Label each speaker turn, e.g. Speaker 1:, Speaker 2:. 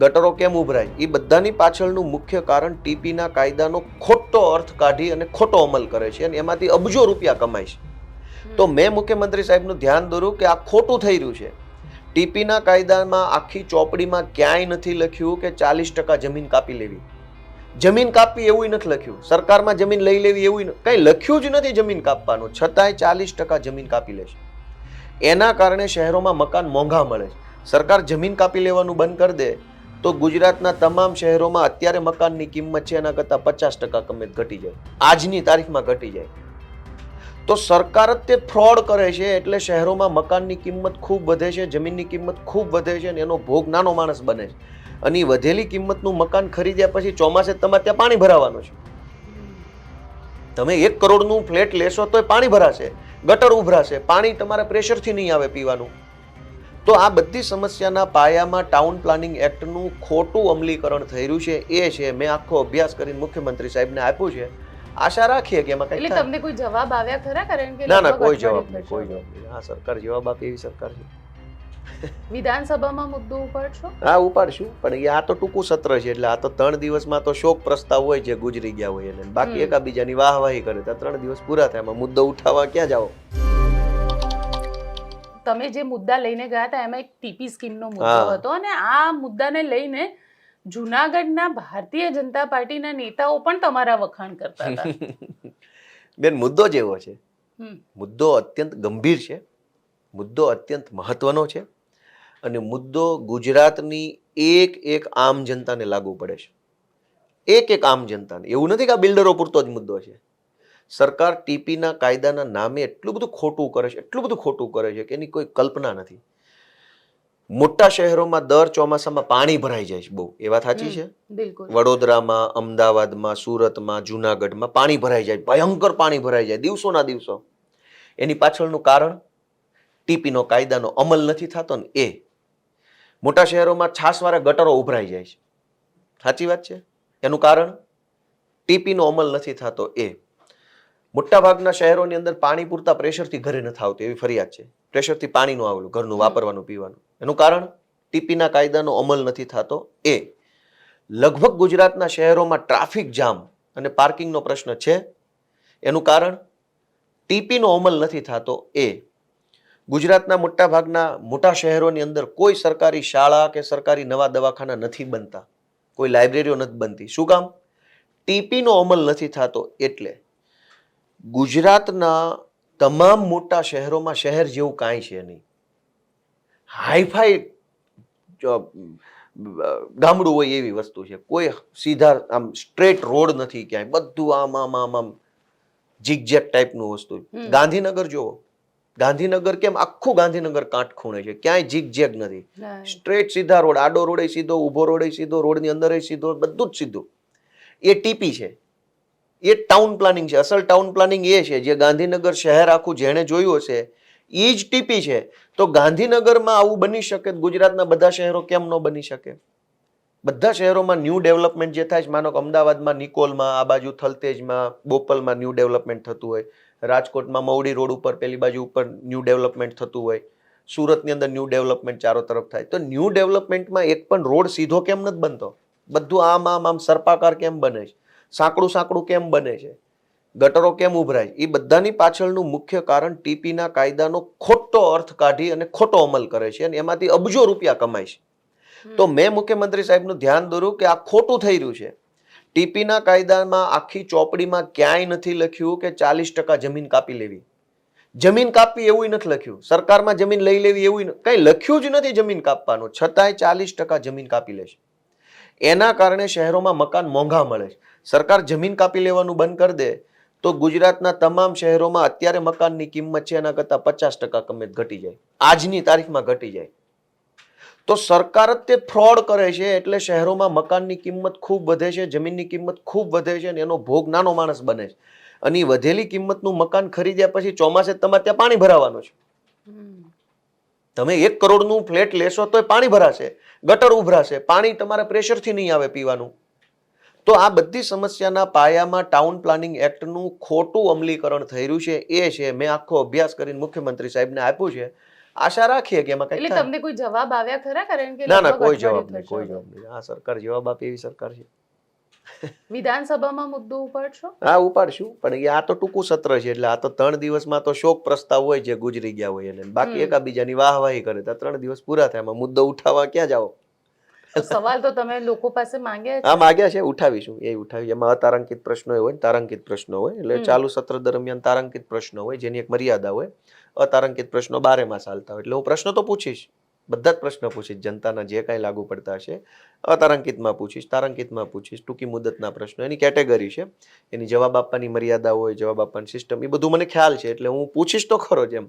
Speaker 1: ગટરો કેમ ઉભરાય? એ બધાની પાછળનું મુખ્ય કારણ ટીપીના કાયદાનો ખોટો અર્થ કાઢી અને ખોટો અમલ કરે છે અને એમાંથી અબજો રૂપિયા કમાય છે. તો મેં મુખ્યમંત્રી સાહેબનું ધ્યાન દોર્યું કે આ ખોટું થઈ રહ્યું છે. ટીપીના કાયદામાં આખી ચોપડીમાં ક્યાંય નથી લખ્યું કે ચાલીસ ટકા જમીન કાપી લેવી. જમીન કાપવી એવું નથી લખ્યું. સરકારમાં જમીન લઈ લેવી એવું કંઈ લખ્યું જ નથી જમીન કાપવાનું. છતાંય ચાલીસ ટકા જમીન કાપી લે છે. એના કારણે શહેરોમાં મકાન મોંઘા મળે છે. સરકાર જમીન કાપી લેવાનું બંધ કરી દે. તો ગુજરાતના તમામ શહેરોમાં અત્યારે મકાનની કિંમત છે એના કરતાં પચાસ ટકા કિંમત ઘટી જાય. આજની તારીખમાં ઘટી જાય. તો સરકાર જ તે ફ્રોડ કરે છે એટલે શહેરોમાં મકાનની કિંમત ખૂબ વધે છે, જમીનની કિંમત ખૂબ વધે છે અને એનો ભોગ નાનો માણસ બને છે. અને વધેલી કિંમતનું મકાન ખરીદ્યા પછી ચોમાસે તમારે ત્યાં પાણી ભરાવાનું છે. તમે એક કરોડનું ફ્લેટ લેશો તો પાણી ભરાશે, ગટર ઉભરાશે, પાણી તમારે પ્રેશરથી નહીં આવે પીવાનું. તો આ બધી સમસ્યાના પાયામાં ટાઉન પ્લાનિંગ એક્ટનું ખોટું અમલીકરણ થઈ રહ્યું છે. એ છે મેં આખો અભ્યાસ કરીને મુખ્યમંત્રી સાહેબને આપ્યું છે. આશા રાખીએ કે એમાં કંઈક
Speaker 2: તમને કોઈ જવાબ આવ્યા ખરા કારણ કે
Speaker 1: ના ના કોઈ જવાબ નહીં કોઈ જવાબ નહીં. હા સરકાર જવાબ આપે એવી સરકાર છે.
Speaker 2: વિધાનસભામાં મુદ્દો ઉપાડશો?
Speaker 1: હા ઉપાડશું. પણ આ તો ટૂંકું સત્ર છે એટલે આ તો ત્રણ દિવસમાં તો શોક પ્રસ્તાવ હોય જે ગુજરી ગયા હોય એને. બાકી. એકાબીજાની વાહવાહી કરે તો ત્રણ દિવસ પૂરા થાય. એમાં મુદ્દો ઉઠાવવા ક્યાં જાઓ?
Speaker 2: તમે જે મુદ્દા લઈને ગયા હતા એમાં એક ટીપી સ્કીમનો મુદ્દો હતો અને આ મુદ્દાને લઈને જુનાગઢના ભારતીય જનતા પાર્ટીના નેતાઓ પણ તમારા વખાણ કરતા હતા.
Speaker 1: બેન મુદ્દો જેવો છે. મુદ્દો અત્યંત ગંભીર છે. મુદ્દો અત્યંત મહત્વનો છે અને મુદ્દો ગુજરાતની એક એક આમ જનતાને લાગુ પડે છે. એક એક આમ જનતાને. એવું નથી કે આ બિલ્ડરો પૂરતો જ મુદ્દો છે. સરકાર ટીપીના કાયદાના નામે એટલું બધું ખોટું કરે છે એટલું બધું ખોટું કરે છે કે એની કોઈ કલ્પના નથી. મોટા શહેરોમાં દર ચોમાસામાં પાણી ભરાઈ જાય છે બહુ. એ વાત સાચી છે? વડોદરામાં અમદાવાદમાં સુરતમાં જુનાગઢમાં પાણી ભરાઈ જાય ભયંકર પાણી ભરાઈ જાય દિવસોના દિવસો. એની પાછળનું કારણ? ટીપીનો કાયદાનો અમલ નથી થતો ને એ. મોટા શહેરોમાં છાસવાળા ગટરો ઉભરાઈ જાય છે. સાચી વાત છે? એનું કારણ? ટીપીનો અમલ નથી થતો એ. મોટાભાગના શહેરોની અંદર પાણી પૂરતા પ્રેશરથી ઘરે નથી આવતું, એવી ફરિયાદ છે. પ્રેશરથી પાણીનું આવેલું, ઘરનું વાપરવાનું, પીવાનું. એનું કારણ? ટીપીના કાયદાનો અમલ નથી થતો. એ, લગભગ ગુજરાતના શહેરોમાં ટ્રાફિક જામ અને પાર્કિંગનો પ્રશ્ન છે. એનું કારણ? ટીપીનો અમલ નથી થતો. એ, ગુજરાતના મોટાભાગના મોટા શહેરોની અંદર કોઈ સરકારી શાળા કે સરકારી નવા દવાખાના નથી બનતા. કોઈ લાઇબ્રેરીઓ નથી બનતી. શું કામ? ટીપીનો અમલ નથી થતો એટલે ગુજરાતના તમામ મોટા શહેરોમાં શહેર જેવું કાંઈ છે નહીં. હાઈફાઈ ગામડું હોય એવી વસ્તુ છે. કોઈ સીધા આમ સ્ટ્રેટ રોડ નથી ક્યાંય. બધું આમ આમ આમ આમ જીગજેક ટાઈપનું વસ્તુ. ગાંધીનગર જુઓ. ગાંધીનગર કેમ? આખું ગાંધીનગર કાંઠ ખૂણે છે. ક્યાંય જીગજેગ નથી. સ્ટ્રેટ સીધા રોડ. આડો રોડે સીધો ઊભો રોડે સીધો રોડની અંદર સીધો બધું જ સીધું. એ ટીપી છે. એ ટાઉન પ્લાનિંગ છે. અસલ ટાઉન પ્લાનિંગ એ છે જે ગાંધીનગર શહેર આખું જેણે જોયું હશે એ જ ટીપી છે. તો ગાંધીનગરમાં આવું બની શકે ગુજરાતના બધા શહેરો કેમ ન બની શકે? બધા શહેરોમાં ન્યૂ ડેવલપમેન્ટ જે થાય છે, માનો કે અમદાવાદમાં નિકોલમાં, આ બાજુ થલતેજમાં, બોપલમાં ન્યૂ ડેવલપમેન્ટ થતું હોય. રાજકોટમાં મવડી રોડ ઉપર, પેલી બાજુ ઉપર ન્યૂ ડેવલપમેન્ટ થતું હોય. સુરતની અંદર ન્યૂ ડેવલપમેન્ટ ચારો તરફ થાય. તો ન્યૂ ડેવલપમેન્ટમાં એક પણ રોડ સીધો કેમ નથી બનતો? બધું આમ આમ આમ, સર્પાકાર કેમ બને છે? સાંકડું સાંકડું કેમ બને છે? ગટરો કેમ ઉભરાય એ બધાની પાછળનું મુખ્ય કારણ ટીપીના કાયદાનો ખોટો અર્થ કાઢી અને ખોટો અમલ કરે છે અને એમાંથી અબજો રૂપિયા કમાય છે. તો મેં મુખ્યમંત્રી સાહેબનું ધ્યાન દોર્યું કે આ ખોટું થઈ રહ્યું છે. ટીપીના કાયદામાં આખી ચોપડીમાં ક્યાંય નથી લખ્યું કે ચાલીસ ટકા જમીન કાપી લેવી. જમીન કાપવી એવું નથી લખ્યું. સરકારમાં જમીન લઈ લેવી એવું કંઈ લખ્યું જ નથી જમીન કાપવાનું. છતાંય ચાલીસ ટકા જમીન કાપી લે છે. એના કારણે શહેરોમાં મકાન મોંઘા મળે છે. સરકાર જમીન કાપી લેવાનું બંધ કરી દે તો ગુજરાતના તમામ શહેરોમાં અત્યારે મકાનની કિંમત છે એના કરતાં પચાસ ટકા કિંમત ઘટી જાય. આજની તારીખમાં ઘટી જાય. તો સરકાર જ તે ફ્રોડ કરે છે એટલે શહેરોમાં મકાનની કિંમત ખૂબ વધે છે, જમીનની કિંમત ખૂબ વધે છે અને એનો ભોગ નાનો માણસ બને છે. અને વધેલી કિંમતનું મકાન ખરીદ્યા પછી ચોમાસે તમારે ત્યાં પાણી ભરાવાનું છે. તમે એક કરોડનું ફ્લેટ લેશો તો પાણી ભરાશે ગટર ઉભરાશે પાણી તમારે પ્રેશરથી નહીં આવે પીવાનું. તો આ બધી સમસ્યાના પાયામાં ટાઉન પ્લાનિંગ એક્ટનું ખોટું અમલીકરણ થઈ રહ્યું છે. એ છે મેં આખો અભ્યાસ કરીને મુખ્યમંત્રી સાહેબને આપ્યું છે. આશા રાખીએ કે એમાં કઈ
Speaker 2: તમને કોઈ જવાબ આવ્યા ખરા? કારણ કે
Speaker 1: ના ના કોઈ જવાબ નહીં કોઈ જવાબ નહીં. આ સરકાર જવાબ આપે એવી સરકાર છે.
Speaker 2: વિધાનસભામાં મુદ્દો ઉપાડશો?
Speaker 1: હા ઉપાડશું. પણ આ તો ટૂંકું સત્ર છે એટલે આ તો ત્રણ દિવસમાં તો શોક પ્રસ્તાવ હોય જે ગુજરી ગયા હોય એને. બાકી એકાબીજાની વાહવાહી કરે. તો ત્રણ દિવસ પૂરા થાય. એમાં મુદ્દો ઉઠાવવા ક્યાં જાઓ?
Speaker 2: સવાલ તો તમે લોકો પાસે માંગ્યા
Speaker 1: હા માંગ્યા છે. ઉઠાવીશું. એ ઉઠાવી એમાં અતારાંકિત પ્રશ્નો હોય તારંકિત તારાંકિત પ્રશ્નો હોય. એટલે ચાલુ સત્ર દરમિયાન તારાંકિત પ્રશ્નો હોય જેની એક મર્યાદા હોય. અતારાંકિત પ્રશ્નો બારે માસ હાલતા હોય. એટલે હું પ્રશ્નો તો પૂછીશ. બધા જ પ્રશ્નો પૂછીશ. જનતાના જે કાંઈ લાગુ પડતા હશે, અતારાંકિતમાં પૂછીશ, તારાંકિતમાં પૂછીશ, ટૂંકી મુદતના પ્રશ્નો, એની કેટેગરી છે. એની જવાબ આપવાની મર્યાદા હોય, જવાબ આપવાની સિસ્ટમ એ બધું મને ખ્યાલ છે, એટલે હું પૂછીશ તો ખરો જ એમ.